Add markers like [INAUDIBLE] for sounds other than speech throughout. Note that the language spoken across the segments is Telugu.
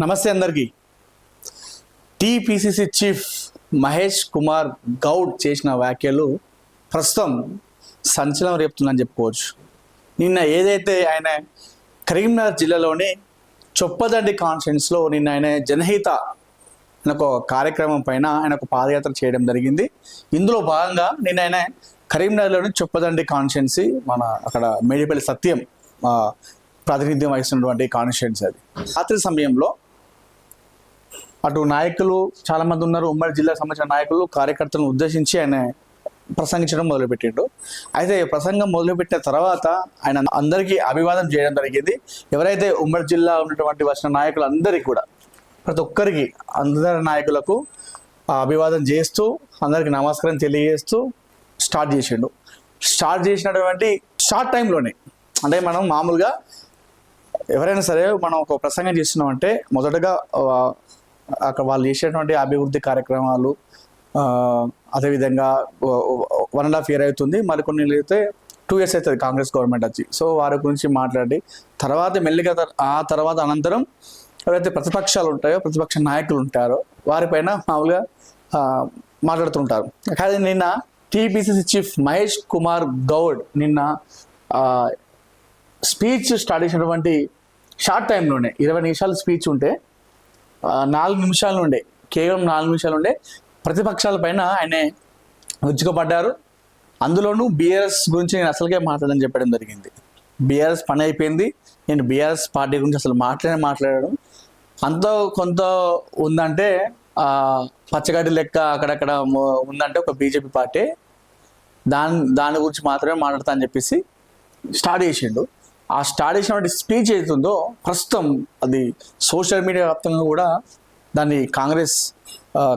నమస్తే అందరికీ. టీపీసీసీ చీఫ్ మహేష్ కుమార్ గౌడ్ చేసిన వ్యాఖ్యలు ప్రస్తుతం సంచలనం రేపుతుందని చెప్పుకోవచ్చు. నిన్న ఏదైతే ఆయన కరీంనగర్ జిల్లాలోని చొప్పదండి కాన్ఫరెన్స్లో నిన్న ఆయన జనహిత అనే ఒక కార్యక్రమం పైన ఆయన ఒక పాదయాత్ర చేయడం జరిగింది. ఇందులో భాగంగా నిన్న ఆయన కరీంనగర్లోని చొప్పదండి కాన్స్టిట్యున్సీ మన అక్కడ మేడిపల్లి సత్యం ప్రాతినిధ్యం వహిస్తున్నటువంటి కాన్స్టిట్యున్సీ అది. రాత్రి సమయంలో అటు నాయకులు చాలా మంది ఉన్నారు. ఉమ్మడి జిల్లాకు సంబంధించిన నాయకులు కార్యకర్తలను ఉద్దేశించి ఆయన ప్రసంగించడం మొదలుపెట్టిండు. అయితే ప్రసంగం మొదలుపెట్టిన తర్వాత ఆయన అందరికీ అభివాదం చేయడం జరిగింది. ఎవరైతే ఉమ్మడి జిల్లా ఉన్నటువంటి వచ్చిన నాయకులు అందరికీ కూడా ప్రతి ఒక్కరికి అందరి నాయకులకు అభివాదం చేస్తూ అందరికి నమస్కారం తెలియజేస్తూ స్టార్ట్ చేసిండు. స్టార్ట్ చేసినటువంటి షార్ట్ టైంలోనే అంటే మనం మామూలుగా ఎవరైనా సరే మనం ఒక ప్రసంగం చేస్తున్నామంటే మొదటగా అక్కడ వాళ్ళు చేసేటువంటి అభివృద్ధి కార్యక్రమాలు అదేవిధంగా వన్ అండ్ హాఫ్ ఇయర్ అవుతుంది. మరికొన్ని అయితే టూ ఇయర్స్ అవుతుంది కాంగ్రెస్ గవర్నమెంట్ వచ్చి. సో వారి గురించి మాట్లాడి తర్వాత మెల్లిగా ఆ తర్వాత అనంతరం ఎవరైతే ప్రతిపక్షాలు ఉంటాయో ప్రతిపక్ష నాయకులు ఉంటారో వారిపైన మామూలుగా మాట్లాడుతుంటారు. కానీ నిన్న టీపీసీసీ చీఫ్ మహేష్ కుమార్ గౌడ్ నిన్న స్పీచ్ స్టార్ట్ చేసినటువంటి షార్ట్ టైంలోనే ఇరవై నిమిషాలు స్పీచ్ ఉంటే నాలుగు నిమిషాల నుండే కేవలం నాలుగు నిమిషాల నుండే ప్రతిపక్షాల పైన ఆయన ఉజ్జుకపడ్డారు అందులోనూ బీఆర్ఎస్ గురించి నేను అసలుకే మాట్లాడని చెప్పడం జరిగింది. బీఆర్ఎస్ పని అయిపోయింది. నేను బీఆర్ఎస్ పార్టీ గురించి అసలు మాట్లాడే మాట్లాడడం. అంత కొంత ఉందంటే పచ్చగడ్డి లెక్క అక్కడక్కడ ఉందంటే ఒక బీజేపీ పార్టీ. దాని దాని గురించి మాత్రమే మాట్లాడతా అని చెప్పేసి స్టార్ట్ చేసిండు. ఆ స్టార్ట్ చేసినటువంటి స్పీచ్ అవుతుందో ప్రస్తుతం అది సోషల్ మీడియా వ్యాప్తంగా కూడా దాన్ని కాంగ్రెస్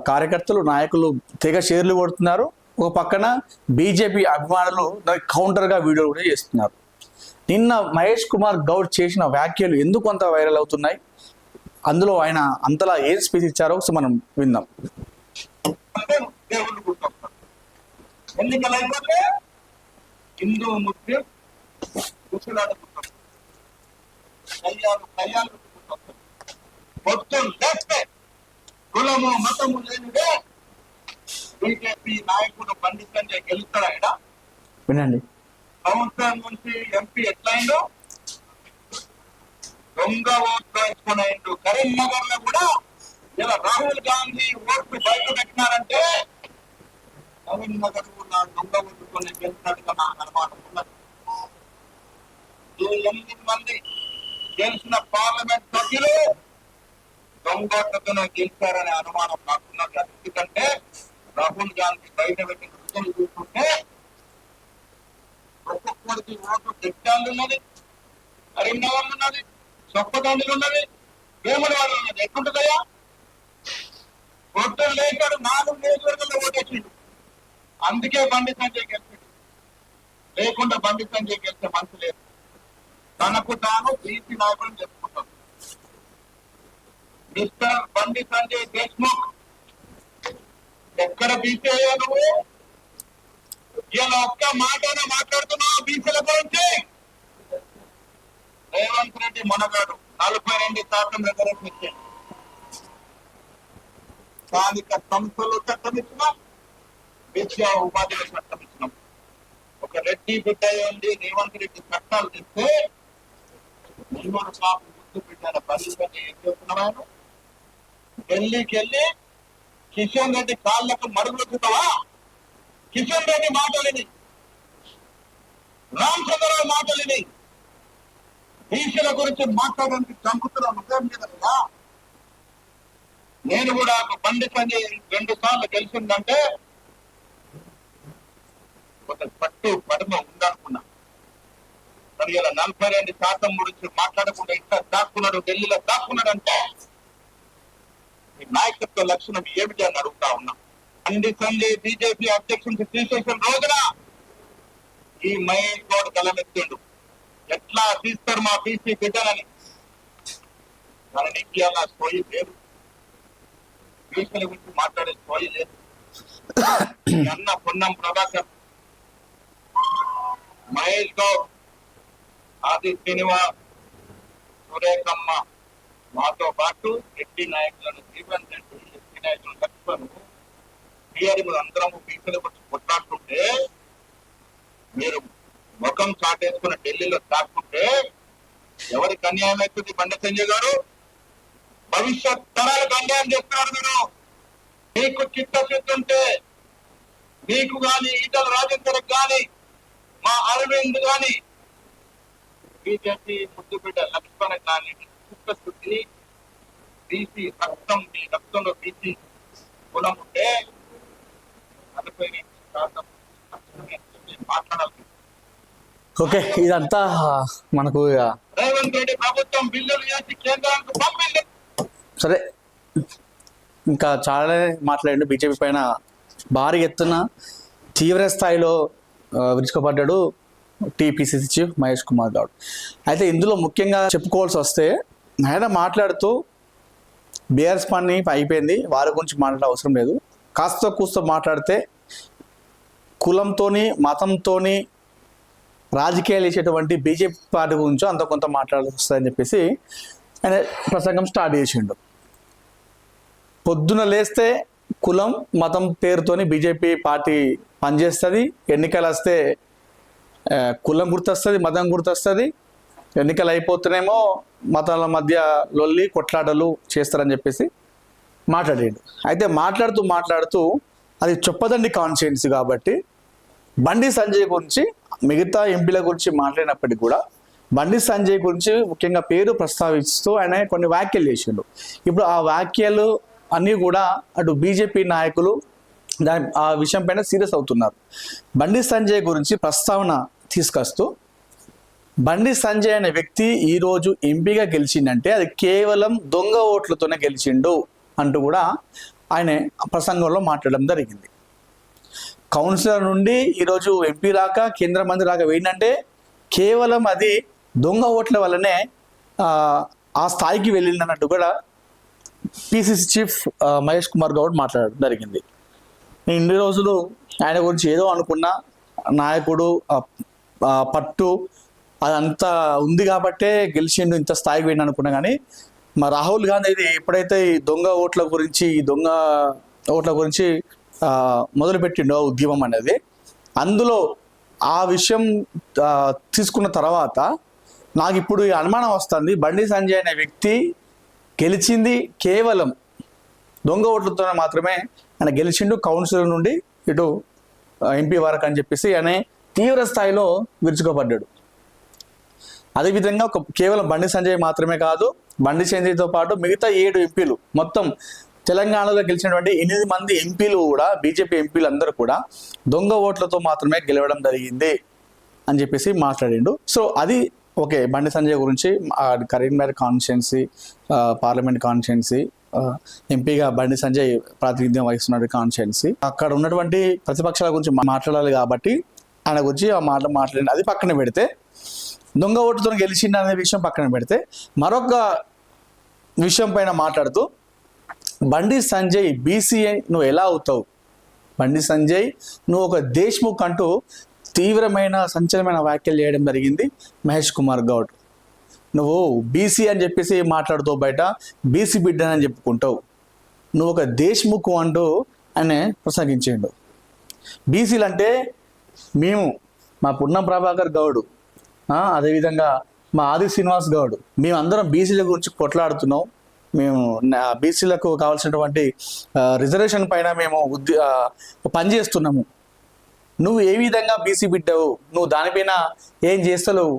కార్యకర్తలు నాయకులు తెగ షేర్లు కొడుతున్నారు. ఒక పక్కన బీజేపీ అభిమానులు దానికి కౌంటర్గా వీడియోలు కూడా చేస్తున్నారు. నిన్న మహేష్ కుమార్ గౌడ్ చేసిన వ్యాఖ్యలు ఎందుకు అంత వైరల్ అవుతున్నాయి? అందులో ఆయన అంతలా ఏం స్పీచ్ ఇచ్చారో ఒకసారి మనం విందాం. ఎన్నికలు అయిపోతే హిందూ ముస్లిం ముసలాడు మొత్తం లేస్తే కులము మతము లేనిదే బీజేపీ నాయకుడు బండి సంజయ్ గెలుస్తాడా ఈడ? వినండి. సంవత్సరం నుంచి ఎంపీ ఎట్లయిందో? దొంగ ఓట్లు వేసుకున్నాడు కరీంనగర్లో కూడా ఇలా రాహుల్ గాంధీ ఓట్లు బయట పెట్టినారంటే కరీంనగర్ కూడా దొంగ ఓట్లుకొని గెలిచినట్టుగా నాకు అనుమానం ఉన్నది. ఈ ఎనిమిది మంది గెలిచిన పార్లమెంట్ సభ్యులు దొంగ గెలిచారనే అనుమానం కాకుండా ఎందుకంటే రాహుల్ గాంధీ బయట పెట్టిన రుజువులు చూస్తుంటే ఒక్కొక్కరికి ఓటు జగ్గాలు ఉన్నది కరీంనగర్ ఉన్నది చొప్పదండులు ఉన్నది వేముల వాళ్ళు ఉన్నది ఎట్లుంటుందయ్యా? ఓట్లు లేచాడు నాలుగు నియోజకవర్గంలో ఓటేసిండు. అందుకే బండి సంజయ్ గెలిచాడు. లేకుండా బండి సంజయ్ గెలిచే మనసు లేదు. తనకు తాను బీసీ నాయకులు చెప్పుకుంటాడు మిస్టర్ బండి సంజయ్ దేశ్ముఖ్ ఎక్కడ బీసీ అయ్యా నువ్వు? ఇలా ఒక్క మాటనే మాట్లాడుతున్నావు బీసీల గురించి? రేవంత్ రెడ్డి మొనగాడు నలభై రెండు శాతం రిజర్వేషన్ ఇచ్చాడు. స్థానిక సంస్థలు చట్టం ఇచ్చినాం విద్యా ఉపాధిలో చట్టం ఇచ్చినాం ఒక రెడ్డి బిడ్డ ఉంది రేవంత్ రెడ్డి చట్టాలు తెస్తే నిమ్మడు ముందు ముద్దు బస్సు అని ఏం చెప్తున్నాను ఢిల్లీకి వెళ్ళి కిషన్ రెడ్డి కాళ్ళకు మరుగులుతావా కిషన్ రెడ్డి మాటలిని. రామచంద్రరావు మాటలిని. బీసీల గురించి మాట్లాడడానికి చంపుతున్న హృదయం మీద కదా? నేను కూడా ఒక బండి సంజయ్ రెండు సార్లు గెలిచిందంటే ఒక పట్టు పడమ ఉందనుకున్నా. మరి ఇలా నలభై రెండు శాతం గురించి మాట్లాడకుండా ఇక్కడ దాక్కున్నాడు ఢిల్లీలో దాక్కున్నాడు అంటే ఈ నాయకత్వ లక్షణం ఏమిటి అని అడుగుతా ఉన్నా. బండి సంజయ్ బీజేపీ అధ్యక్షుడికి తీసేసిన రోజున ఈ మహేష్ గౌడ్ కలమెత్తిండు ఎట్లా తీస్తారు మా బీసీ బిడ్డలని? దానికి అలా సోయి లేదు. బీసీల గురించి మాట్లాడే సోయి లేదు. [COUGHS] అన్న పొన్నం ప్రభాకర్ మహేష్ గౌడ్ ఆది శ్రీనివాస్ సురేఖమ్మ మాతో పాటు ఎస్టీ నాయకులను శ్రీవంత్ రెడ్డి ఎస్టీ నాయకులను లక్ష్మణ్ టీఆర్ఎం అందరము బీసీల గురించి కొట్లాడుతుంటే మీరు ముఖం చాటేసుకుని ఢిల్లీలో దాక్కుంటే ఎవరికి అన్యాయం అవుతుంది? బండి సంజయ్ గారు భవిష్యత్ తరాలకు అన్యాయం చేస్తున్నారు మీరు. మీకు చిత్తశుద్ధి ఉంటే మీకు గాని ఈటల రాజేందర్ గాని మా అరవింద్ గాని బీజేపీ ముద్దు బిడ్డ లక్ష్మణ గాని చిత్తశుద్ధి బీసీ రక్తం మీ రక్తంలో బీసీ కులం ఉంటే నలభై రెండు శాతం మాట్లాడాలి. ఓకే ఇదంతా మనకు ఇక రేవంత్ రెడ్డి ప్రభుత్వం బిల్లులు చేసి కేంద్రానికి పంపింది. సరే ఇంకా చాలా మాట్లాడండి. బీజేపీ పైన భారీ ఎత్తున తీవ్ర స్థాయిలో ఆ, విరుచుకుపడ్డాడు. TPCC chief Mahesh Kumar Goud. అయితే ఇందులో ముఖ్యంగా చెప్పుకోవాల్సి వస్తే ఆయన మాట్లాడుతూ బీఆర్ఎస్ పని అయిపోయింది వారి గురించి మాట్లాడే అవసరం లేదు. కాస్త కూస్త మాట్లాడితే కులంతోని మతంతోని రాజకీయాలు వేసేటువంటి బీజేపీ పార్టీ గురించి అంత కొంత మాట్లాడాల్సి వస్తుందని చెప్పేసి ఆయన ప్రసంగం స్టార్ట్ చేసిండు. పొద్దున లేస్తే కులం మతం పేరుతోని బీజేపీ పార్టీ పనిచేస్తుంది ఎన్నికలు వస్తే కులం గుర్తొస్తుంది మతం గుర్తొస్తుంది. ఎన్నికలు అయిపోతేనేమో మతాల మధ్య లొల్లి కొట్లాటలు చేస్తారని చెప్పేసి మాట్లాడాడు. అయితే మాట్లాడుతూ మాట్లాడుతూ అది చొప్పదండి కాన్షియన్స్ కాబట్టి బండి సంజయ్ గురించి మిగతా ఎంపీల గురించి మాట్లాడినప్పటికీ కూడా బండి సంజయ్ గురించి ముఖ్యంగా పేరు ప్రస్తావిస్తూ ఆయన కొన్ని వ్యాఖ్యలు చేసిండు. ఇప్పుడు ఆ వ్యాఖ్యలు అన్నీ కూడా అటు బీజేపీ నాయకులు దాని ఆ విషయం పైన సీరియస్ అవుతున్నారు. బండి సంజయ్ గురించి ప్రస్తావన తీసుకొస్తూ బండి సంజయ్ అనే వ్యక్తి ఈరోజు ఎంపీగా గెలిచిందంటే అది కేవలం దొంగ ఓట్లతోనే గెలిచిండు అంటూ కూడా ఆయన ప్రసంగంలో మాట్లాడడం జరిగింది. కౌన్సిలర్ నుండి ఈరోజు ఎంపీ రాక కేంద్ర మంత్రి రాక ఏంటంటే కేవలం అది దొంగ ఓట్ల వల్లనే ఆ, స్థాయికి వెళ్ళిందన్నట్టు కూడా పిసిసి చీఫ్ మహేష్ కుమార్ గౌడ్ మాట్లాడడం జరిగింది. నేను ఇన్ని రోజులు ఆయన గురించి ఏదో అనుకున్నా నాయకుడు పట్టు అదంతా ఉంది కాబట్టే గెలిచిండు ఇంత స్థాయికి వెళ్ళి అనుకున్నా కానీ మా రాహుల్ గాంధీ ఇది ఎప్పుడైతే ఈ దొంగ ఓట్ల గురించి ఈ దొంగ ఓట్ల గురించి మొదలుపెట్టిండో ఆ ఉద్యమం అనేది అందులో ఆ విషయం తీసుకున్న తర్వాత నాకు ఇప్పుడు ఈ అనుమానం వస్తుంది. బండి సంజయ్ అనే వ్యక్తి గెలిచింది కేవలం దొంగ ఓట్లతో మాత్రమే ఆయన గెలిచిండు కౌన్సిలర్ నుండి ఇటు ఎంపీ వరకు అని చెప్పేసి అనే తీవ్ర స్థాయిలో విరుచుకోబడ్డాడు. అదేవిధంగా ఒక కేవలం బండి సంజయ్ మాత్రమే కాదు బండి సంజయ్తో పాటు మిగతా ఏడు ఎంపీలు మొత్తం తెలంగాణలో గెలిచినటువంటి ఎనిమిది మంది ఎంపీలు కూడా బీజేపీ ఎంపీలు అందరూ కూడా దొంగ ఓట్లతో మాత్రమే గెలవడం జరిగింది అని చెప్పేసి మాట్లాడిండు. సో అది ఓకే బండి సంజయ్ గురించి ఆ కరీంనగర్ కాన్స్టిట్యున్సీ పార్లమెంట్ కాన్స్టిట్యున్సీ ఎంపీగా బండి సంజయ్ ప్రాతినిధ్యం వహిస్తున్నాడు కాన్స్టిట్యున్సీ. అక్కడ ఉన్నటువంటి ప్రతిపక్షాల గురించి మాట్లాడాలి కాబట్టి ఆయన గురించి ఆ మాట మాట్లాడి అది పక్కన పెడితే దొంగ ఓటుతో గెలిచిండు అనే విషయం పక్కన పెడితే మరొక విషయం పైన మాట్లాడుతూ బండి సంజయ్ బీసీఐ నువ్వు ఎలా అవుతావు? బండి సంజయ్ నువ్వు ఒక దేశ్ముఖ్ అంటూ తీవ్రమైన సంచలనమైన వ్యాఖ్యలు చేయడం జరిగింది మహేష్ కుమార్ గౌడ్. నువ్వు బీసీ అని చెప్పేసి మాట్లాడుతావు బయట బీసీ బిడ్డ అని చెప్పుకుంటావు. నువ్వు ఒక దేశ్ముఖ్ అంటూ అని ప్రసంగించిండు. బీసీలు అంటే మేము మా పున్నం ప్రభాకర్ గౌడ్ అదేవిధంగా మా ఆది శ్రీనివాస్ గౌడ్ మేమందరం బీసీల గురించి కొట్లాడుతున్నాం. మేము బీసీలకు కావాల్సినటువంటి రిజర్వేషన్ పైన మేము ఉద్య పనిచేస్తున్నాము నువ్వు ఏ విధంగా బీసీ బిడ్డవు? నువ్వు దానిపైన ఏం చేస్తలేవు?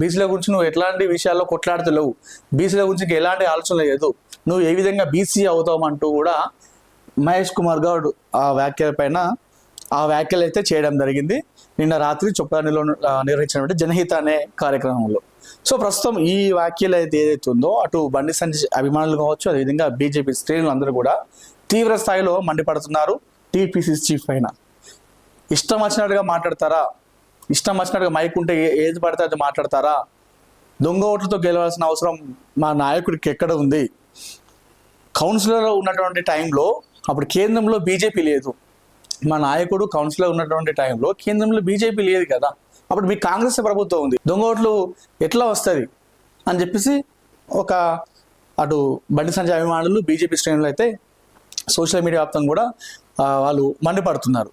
బీసీల గురించి నువ్వు ఎట్లాంటి విషయాల్లో కొట్లాడతలేవు? బీసీల గురించి ఎలాంటి ఆలోచన లేదు? నువ్వు ఏ విధంగా బీసీ అవుతావు అంటూ కూడా మహేష్ కుమార్ గౌడ్ ఆ వ్యాఖ్యల పైన ఆ వ్యాఖ్యలు అయితే చేయడం జరిగింది. నిన్న రాత్రి చొప్పానిలో నిర్వహించినటువంటి జనహిత అనే కార్యక్రమంలో. సో ప్రస్తుతం ఈ వ్యాఖ్యలు అయితే ఏదైతే ఉందో అటు బండి సంజయ్ అభిమానులు కావచ్చు అదేవిధంగా బీజేపీ శ్రేణులు అందరూ కూడా తీవ్ర స్థాయిలో మండిపడుతున్నారు. టీపీసీ చీఫ్ పైన. ఇష్టం వచ్చినట్టుగా మాట్లాడతారా? ఇష్టం వచ్చినట్టుగా మైక్ ఉంటే ఏది పడితే అది మాట్లాడతారా? దొంగ ఓట్లతో గెలవాల్సిన అవసరం మా నాయకుడికి ఎక్కడ ఉంది? కౌన్సిలర్ ఉన్నటువంటి టైంలో అప్పుడు కేంద్రంలో బీజేపీ లేదు. మా నాయకుడు కౌన్సిలర్ ఉన్నటువంటి టైంలో కేంద్రంలో బీజేపీ లేదు కదా. అప్పుడు మీ కాంగ్రెస్ ప్రభుత్వం ఉంది. దొంగ ఓట్లు ఎట్లా వస్తుంది అని చెప్పేసి ఒక అటు బండి సంజయ్ అభిమానులు బీజేపీ శ్రేణులు అయితే సోషల్ మీడియా వ్యాప్తం కూడా వాళ్ళు మండిపడుతున్నారు.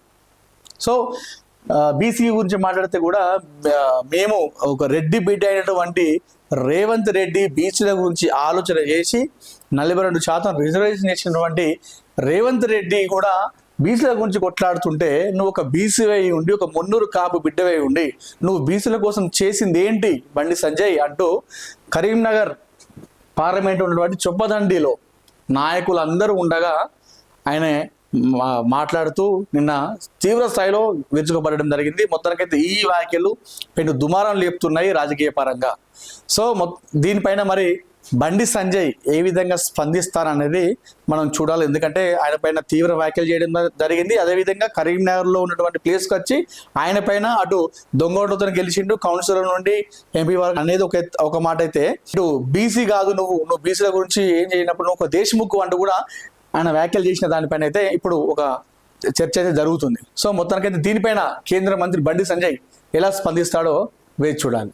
సో బీసీ గురించి మాట్లాడితే కూడా మేము ఒక రెడ్డి బిడ్డ అయినటువంటి రేవంత్ రెడ్డి బీసీల గురించి ఆలోచన చేసి నలభై రెండు శాతం రిజర్వేషన్ చేసినటువంటి రేవంత్ రెడ్డి కూడా బీసీల గురించి కొట్లాడుతుంటే నువ్వు ఒక బీసీవై ఉండి ఒక మున్నూరు కాపు బిడ్డవై ఉండి నువ్వు బీసీల కోసం చేసింది ఏంటి? బండి సంజయ్ అంటూ కరీంనగర్ పార్లమెంట్ ఉన్నటువంటి చొప్పదండిలో నాయకులు అందరూ ఉండగా ఆయన మా- మాట్లాడుతూ నిన్న తీవ్ర స్థాయిలో విరుచుకుపడడం జరిగింది. మొత్తానికైతే ఈ వ్యాఖ్యలు పెను దుమారం లేపుతున్నాయి రాజకీయ పరంగా. సో మొ- దీనిపైన మరి బండి సంజయ్ ఏ విధంగా స్పందిస్తారనేది మనం చూడాలి. ఎందుకంటే ఆయన పైన తీవ్ర వ్యాఖ్యలు చేయడం జరిగింది. అదేవిధంగా కరీంనగర్లో ఉన్నటువంటి ప్లేస్కి వచ్చి ఆయన పైన అటు దొంగోటుతో గెలిచిండు. కౌన్సిలర్ నుండి ఎంపీ వరకు అనేది ఒక ఒక మాట అయితే ఇటు బీసీ కాదు నువ్వు. నువ్వు బీసీల గురించి ఏం చేయనప్పుడు నువ్వు ఒక దేశముఖు అంటూ కూడా ఆయన వ్యాఖ్యలు చేసిన దానిపైన అయితే ఇప్పుడు ఒక చర్చ అయితే జరుగుతుంది. సో మొత్తానికైతే దీనిపైన కేంద్ర మంత్రి బండి సంజయ్ ఎలా స్పందిస్తాడో వేచి చూడాలి.